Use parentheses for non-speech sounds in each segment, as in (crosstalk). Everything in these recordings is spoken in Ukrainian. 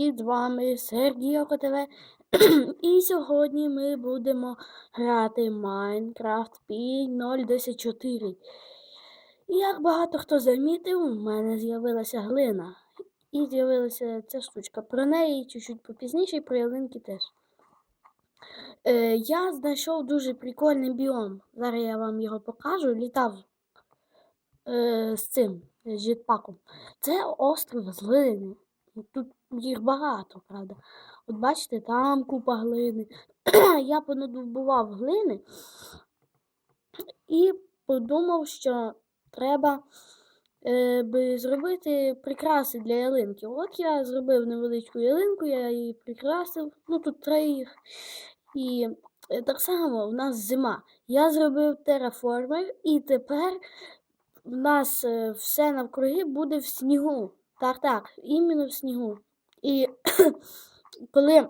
І з вами Сергій ОКТВ. (clears throat) І сьогодні ми будемо грати Minecraft p 014. І як багато хто замітив, у мене з'явилася глина. І з'явилася ця штучка. Про неї чуть-чуть попізніше, і про ялинки теж. Е, я знайшов дуже прикольний біом. Зараз я вам його покажу. Літав е, з цим з jetpackом. Це острів з глини. Тут їх багато, правда. От бачите, там купа глини. (clears throat) Я понадобував глини і подумав, що треба е, би зробити прикраси для ялинки. От я зробив невеличку ялинку, я її прикрасив. Ну тут три їх. І е, так само в нас зима. Я зробив тераформер, і тепер в нас е, все навкруги буде в снігу. Так, так, іменно в снігу. І (clears throat) коли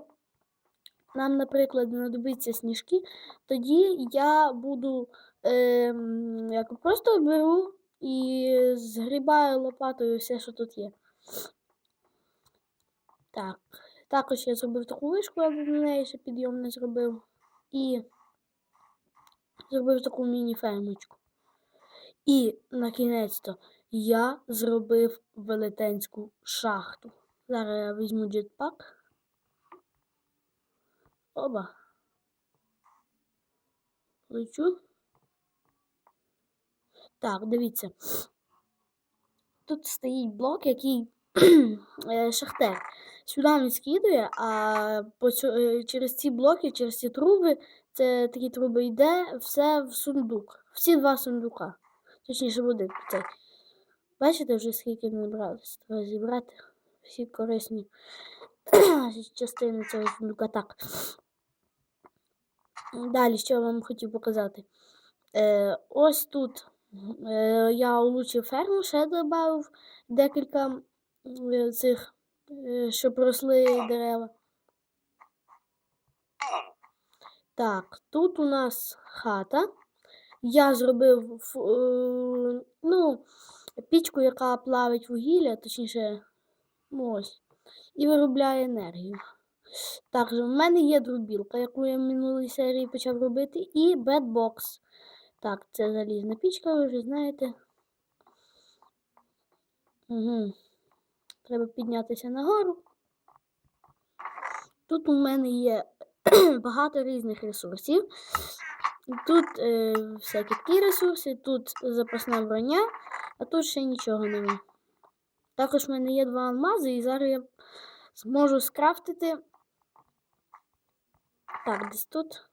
нам, наприклад, знадобиться сніжки, тоді я буду е, як просто беру і згрібаю лопатою все, що тут є. Так, також я зробив таку вишку, я на неї ще підйом не зробив. І зробив таку міні-фермочку. І на кінець-то я зробив велетенську шахту. Зараз я візьму джетпак. Оба. Лечу. Так, дивіться. Тут стоїть блок, який (clears throat) е, шахтер. Сюди він скидує, а по, через ці блоки, через ці труби, це такі труби йде все в сундук. Всі два сундука. Точніше буде. Бачите, вже скільки набралося. Треба зібрати всі корисні (clears throat) частини цього сундука. Так. Далі, що я вам хотів показати. Е, Ось тут е, я улучшив ферму, ще додав декілька цих, е, щоб росли дерева. Так, тут у нас хата. Я зробив е, ну, пічку, яка плавить вугілля, точніше, ось, і виробляє енергію. Також в мене є дробілка, яку я в минулій серії почав робити, і бедбокс. Так, це залізна пічка, ви вже знаєте. Угу. Треба піднятися нагору. Тут у мене є (clears throat) багато різних ресурсів. Тут е, всякі такі ресурси, тут запасна броня, а тут ще нічого немає. Також в мене є два алмази, і зараз я зможу скрафтити. Так, десь тут.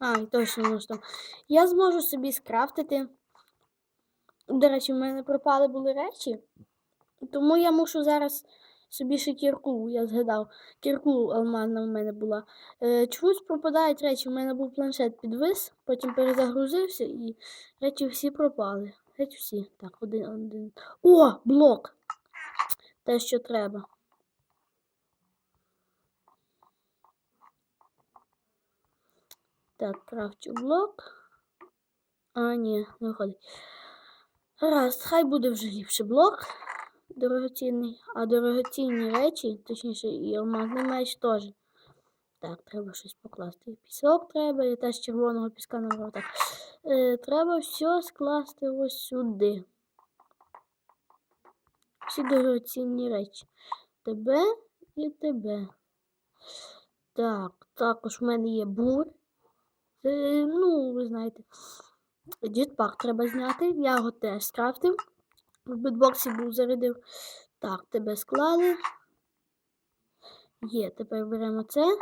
А, точно ж там. Я зможу собі скрафтити. До речі, в мене пропали були речі. Тому я мушу зараз собі ще кірку, я згадав. Кірку алмазна в мене була. Е, Чомусь пропадають речі. У мене був планшет підвис, потім перезагрузився і речі всі пропали. Речі всі. Так, один, один. О, блок! Те, що треба. Так, крафчу блок. А, ні, не виходить. Раз, хай буде вже ліпше блок дорогоцінний, а дорогоцінні речі, точніше, і алмазний меч теж. Так, треба щось покласти. Пісок треба, я теж червоного піска набрав. Так. Е, Треба все скласти ось сюди. Всі дорогоцінні речі. Тебе і тебе. Так, також в мене є бур. Е, ну, ви знаєте, джетпак треба зняти. Я його теж скрафтив. В битбоксі був зарядив. Так, тебе склали. Є, тепер беремо це.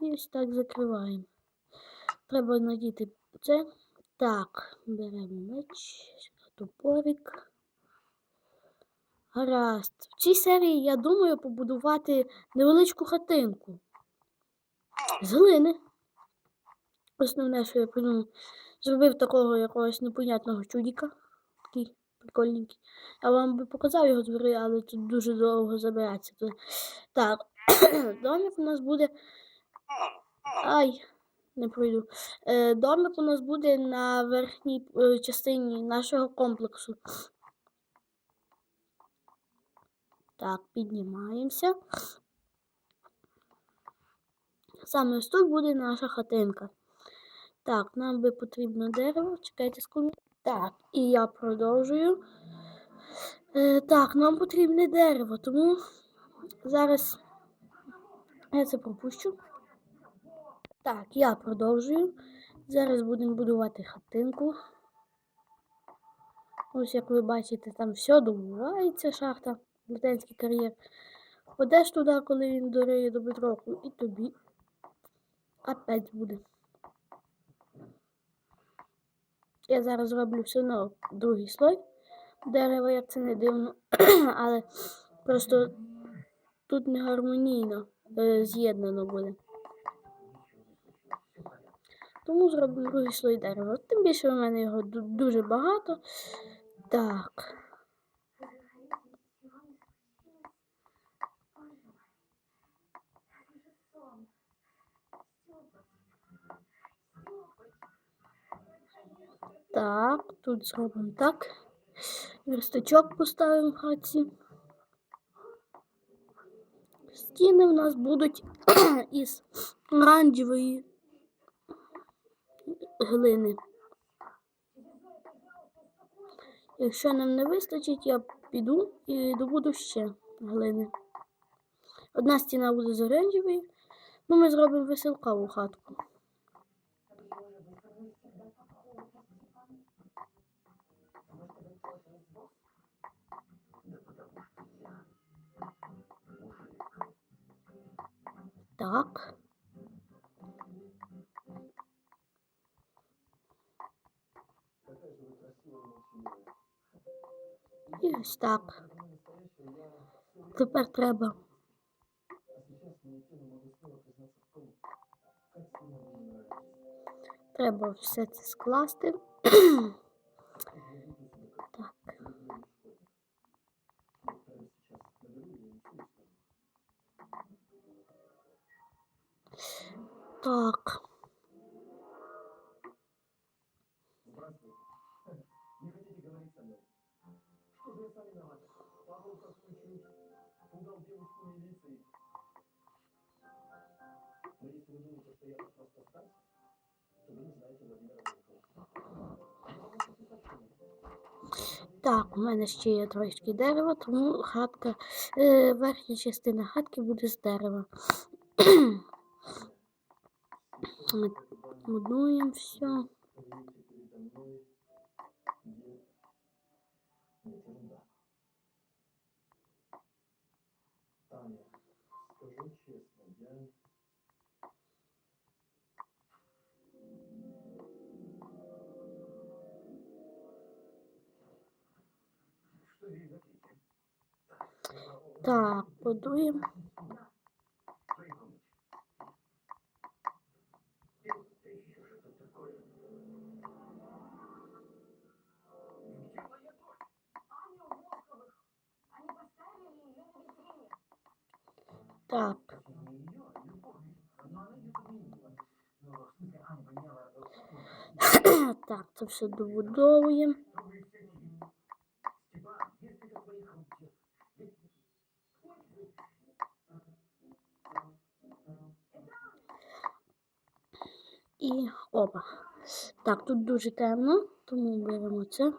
І ось так закриваємо. Треба надіти це. Так, беремо меч, топорик. Гаразд. В цій серії я думаю побудувати невеличку хатинку. З глини. Основне, що я придумав, зробив такого якогось непонятного чудіка. Такий прикольненький. Я вам би показав його двори, але тут дуже довго забиратися. Так, (clears throat) домик у нас буде. Ай, не пройду. Е, Домик у нас буде на верхній е, частині нашого комплексу. Так, піднімаємося. Саме ось тут буде наша хатинка. Так, нам би потрібно дерево. Чекайте секунду. Так, і я продовжую. Е, так, нам потрібне дерево, тому зараз я це пропущу. Так, я продовжую. Зараз будемо будувати хатинку. Ось як ви бачите, там все добувається шахта, британський кар'єр. Подеш туди, коли він дориє до бетроку, і тобі опять буде. Я зараз зроблю все одно другий слой дерева, як це не дивно, (clears throat) але просто тут не гармонійно е, з'єднано буде. Тому зроблю другий слой дерева. Тим більше в мене його дуже багато. Так. Так, тут зробимо так. Верстачок поставимо в хатці. Стіни в нас будуть (clears throat) із оранжевої глини. Якщо нам не вистачить, я піду і добуду ще глини. Одна стіна буде з оранжевої, ну ми зробимо веселкову хатку. Так. І ось так. Тепер треба. Треба все це скласти. (clears throat) так. Так. виноваты? Папа такую чушь. Пугал девушку милиции. Но если вы думаете, что я тут просто Стась, то вы не знаете Владимира Волкова. Я вам хочу сообщить. Так, у мене ще є трошки дерева, тому хатка, е, верхня частина хатки буде з дерева. Ми Будуємо все. Аня поменяла... э, так, це все добудовуємо. І опа. Так, тут дуже темно, тому беремо це.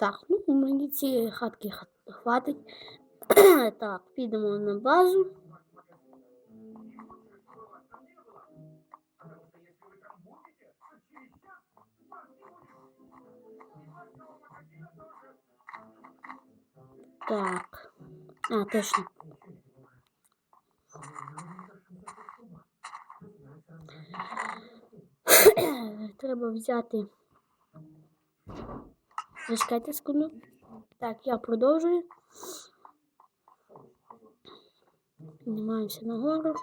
Так, ну мені цієї хатки хватить. (clears throat) так, підемо на базу. Так. А, точно. (clears throat) Треба взяти. Зачекайте секунду. Так, я продовжую. Піднімаємося нагору.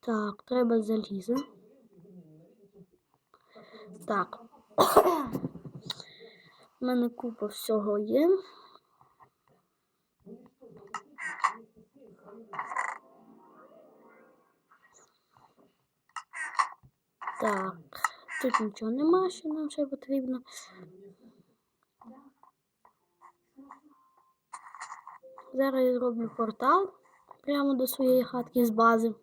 Так, треба залізо. Так. (coughs) У мене купа всього є. Так, тут нічого нема, що нам ще потрібно. Зараз я зроблю портал прямо до своєї хатки з бази.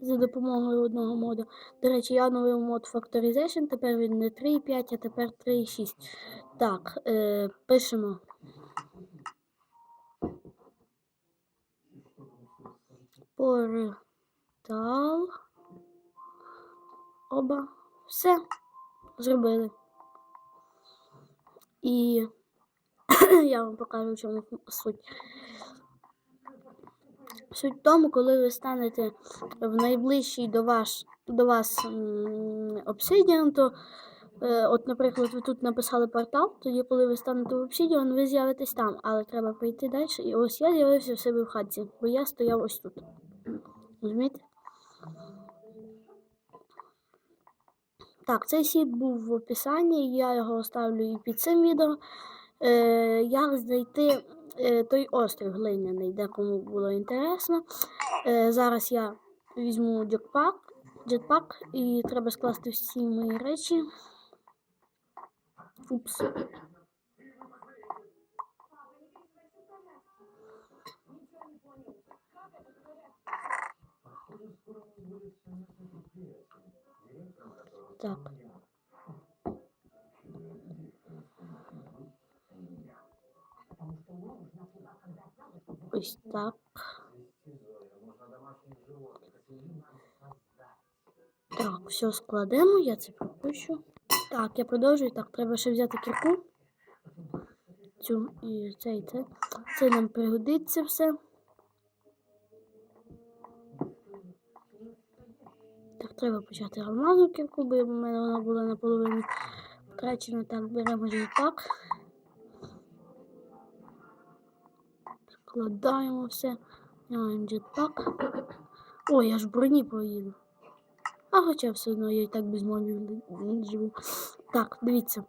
За допомогою одного моду. До речі, я оновив мод Factorization, тепер він не 3.5, а тепер 3.6. Так, е, пишемо. Портал. Оба. Все. Зробили. І (clears throat) я вам покажу, в чому суть. Суть в тому, коли ви станете в найближчий до, ваш, до вас обсидіан, то, е, от, наприклад, ви тут написали портал, тоді, коли ви станете в обсидіан, ви з'явитесь там, але треба прийти далі. І ось я з'явився в себе в хатці, бо я стояв ось тут. Розумієте? Так, цей сіт був в описанні, я його оставлю і під цим відео. Е, як знайти е, той острів глиняний, де кому було інтересно. Е, зараз я візьму джетпак, джетпак і треба скласти всі мої речі. Упс. Семью надо создать. Так, все складемо, я це пропущу. Так, я продовжую. Так, треба ще взяти кірку. Цю і це, і це. Це нам пригодиться все. Треба почати алмазну кірку, бо в мене вона була наполовину втрачена. Так, беремо так. Складаємо все. Маємо джетпак. Ой, я ж в броні поїду. А хоча все одно я і так без мобів живу. Так, дивіться.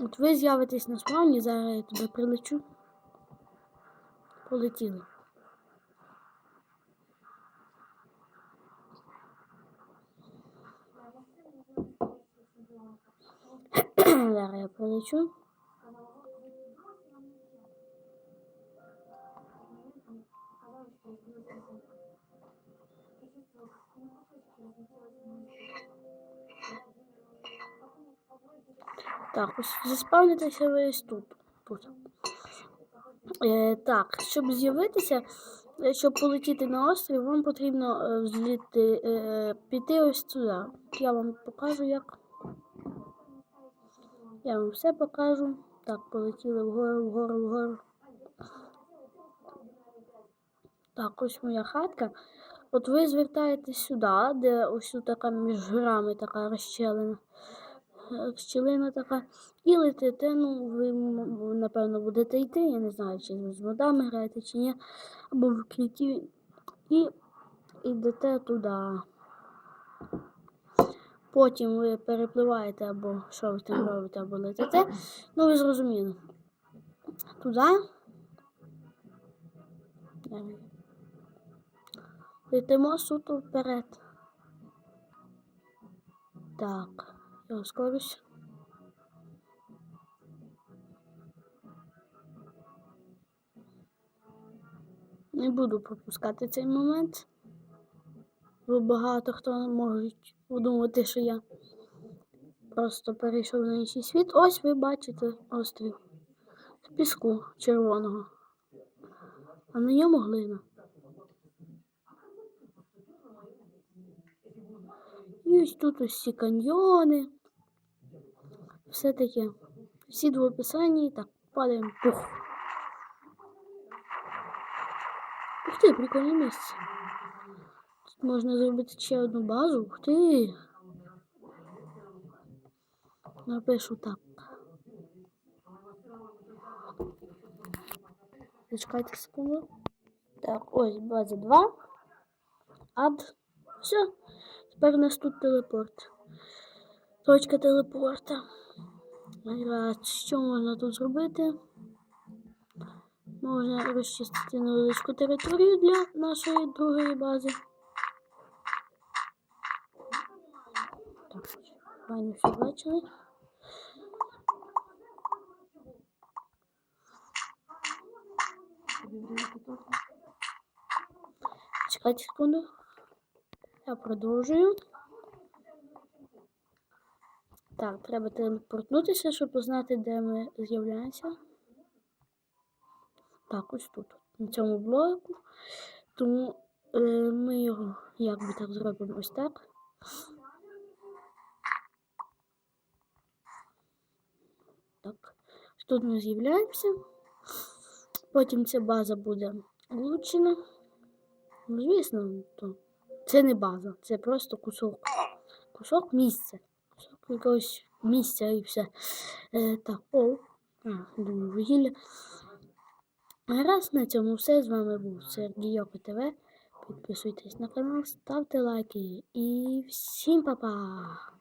От ви з'явитесь на спавні, зараз я туди прилечу. Полетіли. Зараз я прилечу. Так, ось заспавнитися ви ось тут. тут. Е, так, щоб з'явитися, е, щоб полетіти на острів, вам потрібно е, взліти, е, піти ось туди. Я вам покажу як. Я вам все покажу. Так, полетіли вгору, вгору, вгору. Так, ось моя хатка. От ви звертаєтесь сюди, де ось така між горами така розщелина. Щілина така. І летите, ну, ви, напевно, будете йти, я не знаю, чи з водами граєте, чи ні, або в укритті. І йдете туди. Потім ви перепливаєте, або що ви там робите, або летите. Ну, ви зрозуміли. Туди. Летимо суто вперед. Так, я ускорюсь. Не буду пропускати цей момент. Багато хто може подумати, що я просто перейшов на інший світ. Ось ви бачите острів з піску червоного. А на ньому глина. І ось тут ці каньйони. Все таке. Всі в описанні. Так, падаємо. Ух ти, прикольне місце. Можна зробити ще одну базу. Ух ти. Напишу так. Зачекайте секунду. Так, ось база 2. Ад. Все. Тепер у нас тут телепорт. Точка телепорта. Що можна тут зробити? Можна розчистити невеличку територію для нашої другої бази. Файно все бачили. Чекайте секунду. Я продовжую. Так, треба телепортнутися, щоб узнати, де ми з'являємося. Так, ось тут, на цьому блоку. Тому е, ми його як би так зробимо ось. Так. Тут ми з'являємося. Потім ця база буде влучена. Ну, звісно, то це не база, це просто кусок. Кусок місця. Кусок якогось місця і все. Е, так, о. А, думаю, вугілля. Раз на цьому все. З вами був Сергій ТВ. Підписуйтесь на канал, ставте лайки і всім па-па!